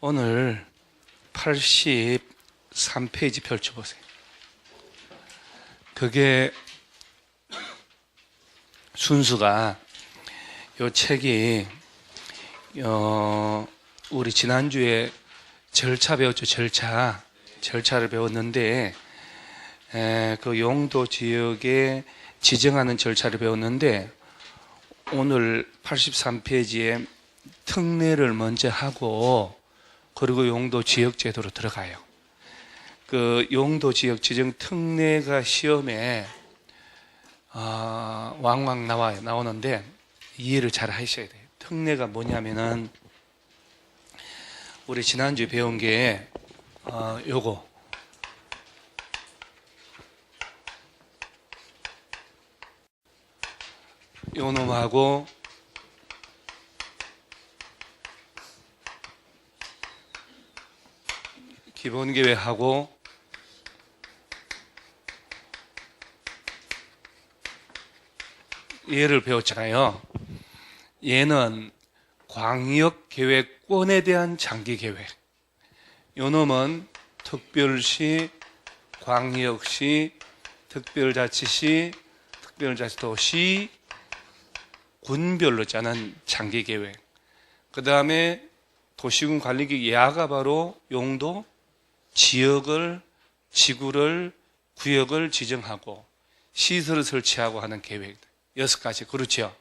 오늘 83페이지 펼쳐보세요. 그게 순수가 요 책이 어 우리 지난주에 절차 배웠죠 절차 절차를 배웠는데 에, 그 용도 지역에 지정하는 절차를 배웠는데 오늘 83페이지에 특례를 먼저 하고 그리고 용도 지역 제도로 들어가요. 그 용도 지역 지정 특례가 시험에 아, 왕왕 나와요. 나오는데 이해를 잘 하셔야 돼요. 특례가 뭐냐면은 우리 지난주에 배운 게 어, 요거 요 놈하고 기본 계획하고 얘를 배웠잖아요. 얘는 광역 계획권에 대한 장기 계획. 요 놈은 특별시, 광역시, 특별자치시, 특별자치도시, 군별로 짜는 장기 계획. 그 다음에 도시군 관리局예하가 바로 용도, 지역을, 지구를, 구역을 지정하고 시설을 설치하고 하는 계획. 여섯 가지. 그렇죠.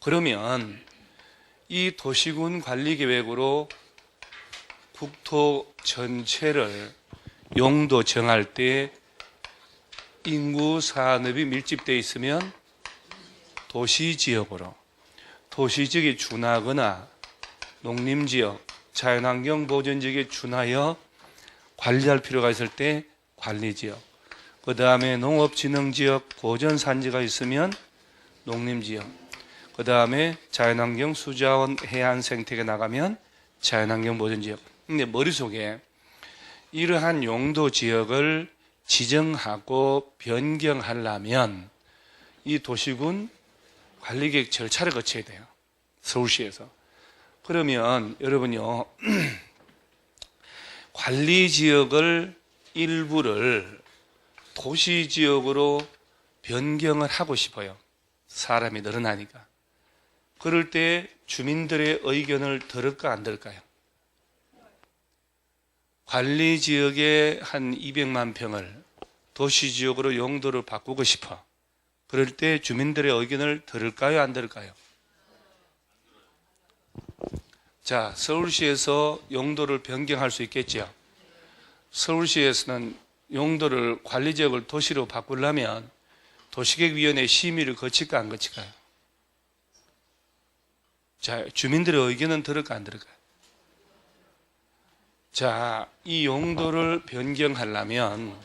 그러면 이 도시군 관리 계획으로 국토 전체를 용도 정할 때 인구 산업이 밀집되어 있으면 도시 지역으로 도시 지역에 준하거나 농림 지역, 자연환경 보전 지역에 준하여 관리할 필요가 있을 때 관리 지역. 그 다음에 농업진흥 지역, 보전 산지가 있으면 농림 지역. 그 다음에 자연환경 수자원 해안 생태계 나가면 자연환경 보전 지역. 근데 머릿속에 이러한 용도 지역을 지정하고 변경하려면 이 도시군 관리계획 절차를 거쳐야 돼요. 서울시에서. 그러면 여러분요, 관리 지역을 일부를 도시 지역으로 변경을 하고 싶어요. 사람이 늘어나니까. 그럴 때 주민들의 의견을 들을까 안 들을까요? 관리 지역의 한 200만 평을 도시 지역으로 용도를 바꾸고 싶어. 그럴 때 주민들의 의견을 들을까요? 안 들을까요? 자, 서울시에서 용도를 변경할 수 있겠죠. 서울시에서는 용도를 관리 지역을 도시로 바꾸려면 도시계획위원회 심의를 거칠까 안 거칠까요? 자, 주민들의 의견은 들을까 안 들을까요? 자, 이 용도를 변경하려면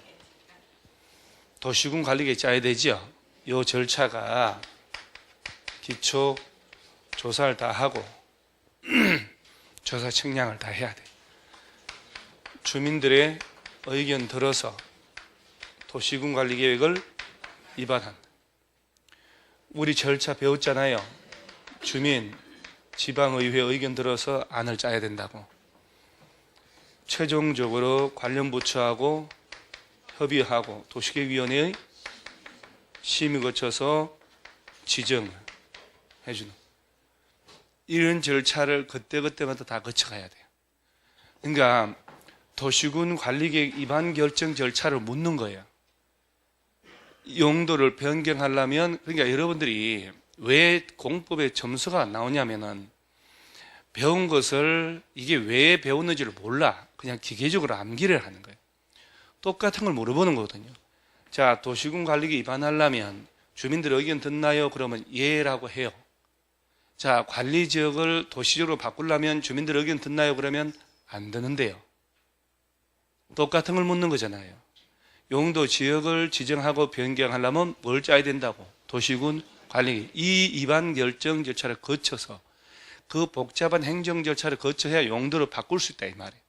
도시군 관리계획 짜야 되죠. 이 절차가 기초 조사를 다 하고 조사 측량을 다 해야 돼. 주민들의 의견 들어서 도시군 관리 계획을 위반한다. 우리 절차 배웠잖아요. 주민, 지방의회 의견 들어서 안을 짜야 된다고. 최종적으로 관련 부처하고 협의하고 도시계획위원회의 심의 거쳐서 지정을 해주는 이런 절차를 그때그때마다 다 거쳐가야 돼요. 그러니까 도시군 관리계획 위반 결정 절차를 묻는 거예요. 용도를 변경하려면 그러니까 여러분들이 왜 공법에 점수가 안 나오냐면은 배운 것을 이게 왜 배웠는지를 몰라. 그냥 기계적으로 암기를 하는 거예요. 똑같은 걸 물어보는 거거든요. 자, 도시군 관리계 위반하려면 주민들 의견 듣나요? 그러면 예라고 해요. 자, 관리 지역을 도시적으로 바꾸려면 주민들 의견 듣나요? 그러면 안 듣는데요. 똑같은 걸 묻는 거잖아요. 용도 지역을 지정하고 변경하려면 뭘 짜야 된다고? 도시군 관리. 이 위반 결정 절차를 거쳐서 그 복잡한 행정 절차를 거쳐야 용도를 바꿀 수 있다 이 말이에요.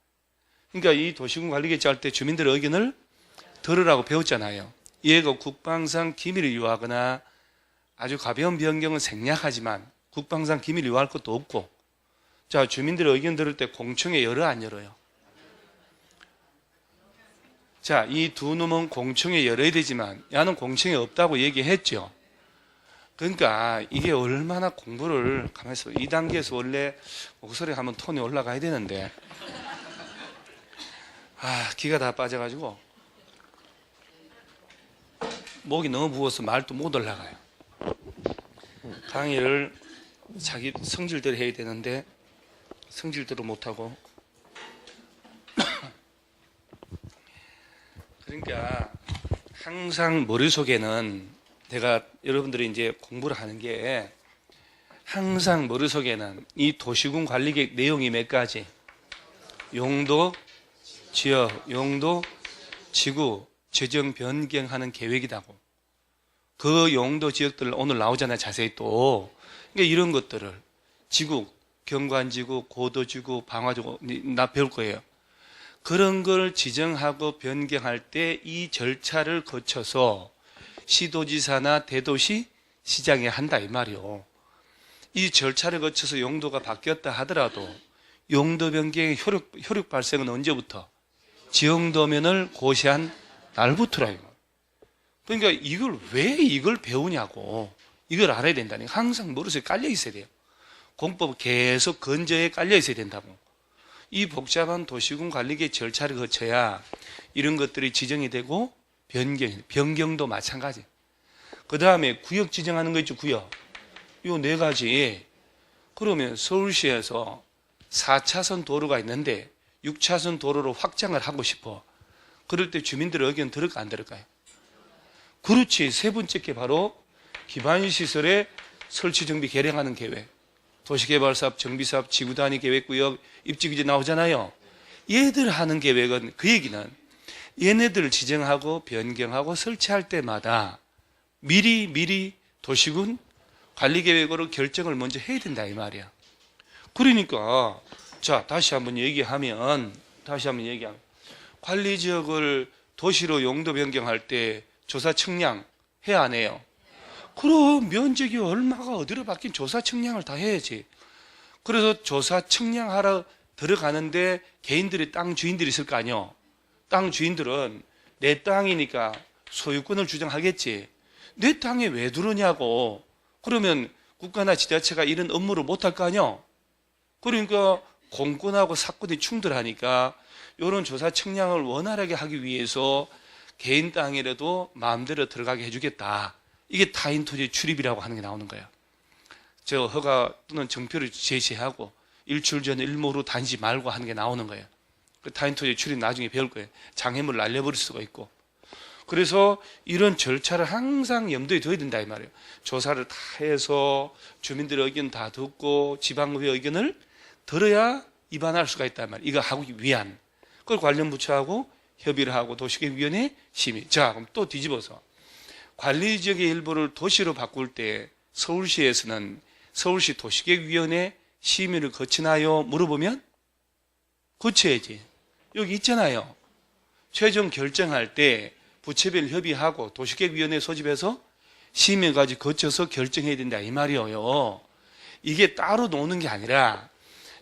그러니까 이 도시군 관리계 짤때 주민들의 의견을 들으라고 배웠잖아요. 얘가 국방상 기밀을 유하거나 아주 가벼운 변경은 생략하지만 국방상 기밀을 유할 것도 없고 자, 주민들의 의견 들을 때 공청회 열어 안 열어요? 자, 이 두 놈은 공청회 열어야 되지만 야는 공청회 없다고 얘기했죠. 그러니까 이게 얼마나 공부를 가만있어. 이 단계에서 원래 목소리 하면 톤이 올라가야 되는데 아, 기가 다 빠져가지고 목이 너무 부어서 말도 못 올라가요. 강의를 자기 성질대로 해야 되는데 성질대로 못하고. 그러니까 항상 머릿속에는 내가 여러분들이 이제 공부를 하는 게 항상 머릿속에는 이 도시군 관리계획 내용이 몇 가지? 용도 지역 용도 지구 재정 변경하는 계획이다고 그 용도 지역들 오늘 나오잖아요 자세히 또 그러니까 이런 것들을 지구 경관지구 고도지구 방화지구 나 배울 거예요 그런 걸 지정하고 변경할 때 이 절차를 거쳐서 시도지사나 대도시 시장에 한다 이 말이요. 이 절차를 거쳐서 용도가 바뀌었다 하더라도 용도 변경의 효력, 효력 발생은 언제부터? 지용도면을 고시한 날부터라 이거. 그러니까 이걸 왜 이걸 배우냐고 이걸 알아야 된다니 항상 머릿속에 깔려 있어야 돼요. 공법 계속 건저에 깔려 있어야 된다고. 이 복잡한 도시군 관리계 절차를 거쳐야 이런 것들이 지정이 되고 변경, 변경도 마찬가지. 그 다음에 구역 지정하는 거 있죠, 구역. 요 네 가지. 그러면 서울시에서 4차선 도로가 있는데 6차선 도로로 확장을 하고 싶어. 그럴 때 주민들의 의견 들을까, 안 들을까요? 그렇지. 세 번째 게 바로 기반시설의 설치 정비 개량하는 계획. 도시개발사업, 정비사업, 지구단위 계획구역, 입지규제 나오잖아요. 얘들 하는 계획은 그 얘기는 얘네들을 지정하고 변경하고 설치할 때마다 미리 미리 도시군 관리계획으로 결정을 먼저 해야 된다 이 말이야. 그러니까 자 다시 한번 얘기하면 다시 한번 얘기하면 관리지역을 도시로 용도 변경할 때 조사 측량 해야 안 해요? 그럼 면적이 얼마가 어디로 바뀐 조사 측량을 다 해야지. 그래서 조사 측량하러 들어가는데 개인들이 땅 주인들이 있을 거 아니요. 땅 주인들은 내 땅이니까 소유권을 주장하겠지. 내 땅에 왜 들어오냐고. 그러면 국가나 지자체가 이런 업무를 못할 거 아니요. 그러니까 공권하고 사건이 충돌하니까 이런 조사 측량을 원활하게 하기 위해서 개인 땅이라도 마음대로 들어가게 해주겠다. 이게 타인 토지 출입이라고 하는 게 나오는 거예요. 저 허가 또는 정표를 제시하고 일출 전에 일모로 다니지 말고 하는 게 나오는 거예요. 그 타인 토지 출입 나중에 배울 거예요. 장애물 날려버릴 수가 있고. 그래서 이런 절차를 항상 염두에 둬야 된다 이 말이에요. 조사를 다 해서 주민들의 의견 다 듣고 지방의회 의견을 들어야 입안할 수가 있단 말이에요. 이거 하기 위한. 그걸 관련 부처하고 협의를 하고 도시계획위원회 심의. 자, 그럼 또 뒤집어서 관리 지역의 일부를 도시로 바꿀 때 서울시에서는 서울시 도시계획위원회 심의를 거치나요? 물어보면 거쳐야지. 여기 있잖아요. 최종 결정할 때 부처별 협의하고 도시계획위원회 소집해서 심의까지 거쳐서 결정해야 된다 이 말이에요. 이게 따로 노는 게 아니라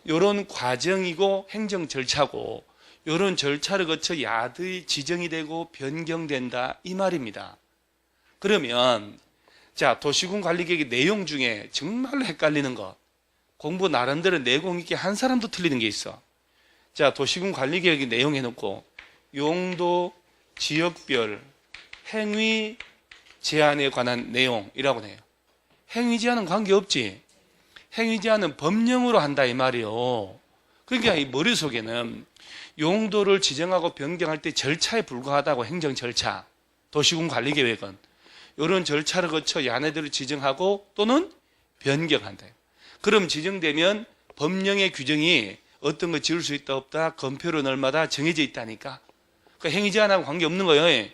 이런 과정이고 행정 절차고 이런 절차를 거쳐 야드의 지정이 되고 변경된다 이 말입니다. 그러면 자 도시군 관리계획의 내용 중에 정말로 헷갈리는 것 공부 나름대로 내공 있게 한 사람도 틀리는 게 있어. 자 도시군 관리계획의 내용 해놓고 용도 지역별 행위 제한에 관한 내용이라고 해요. 행위 제한은 관계 없지. 행위 제한은 법령으로 한다 이 말이요. 그러니까 이 머릿속에는 용도를 지정하고 변경할 때 절차에 불과하다고 행정 절차. 도시군 관리 계획은 이런 절차를 거쳐 야네들을 지정하고 또는 변경한다. 그럼 지정되면 법령의 규정이 어떤 거 지을 수 있다 없다 검표로 날마다 정해져 있다니까. 그 행위 제한하고 관계 없는 거예요.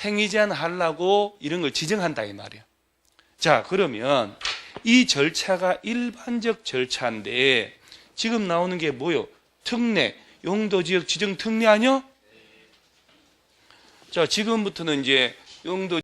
행위 제한 하려고 이런 걸 지정한다 이 말이야. 자, 그러면 이 절차가 일반적 절차인데 지금 나오는 게 뭐요? 특례, 용도 지역 지정 특례 아니요? 자, 지금부터는 이제 용도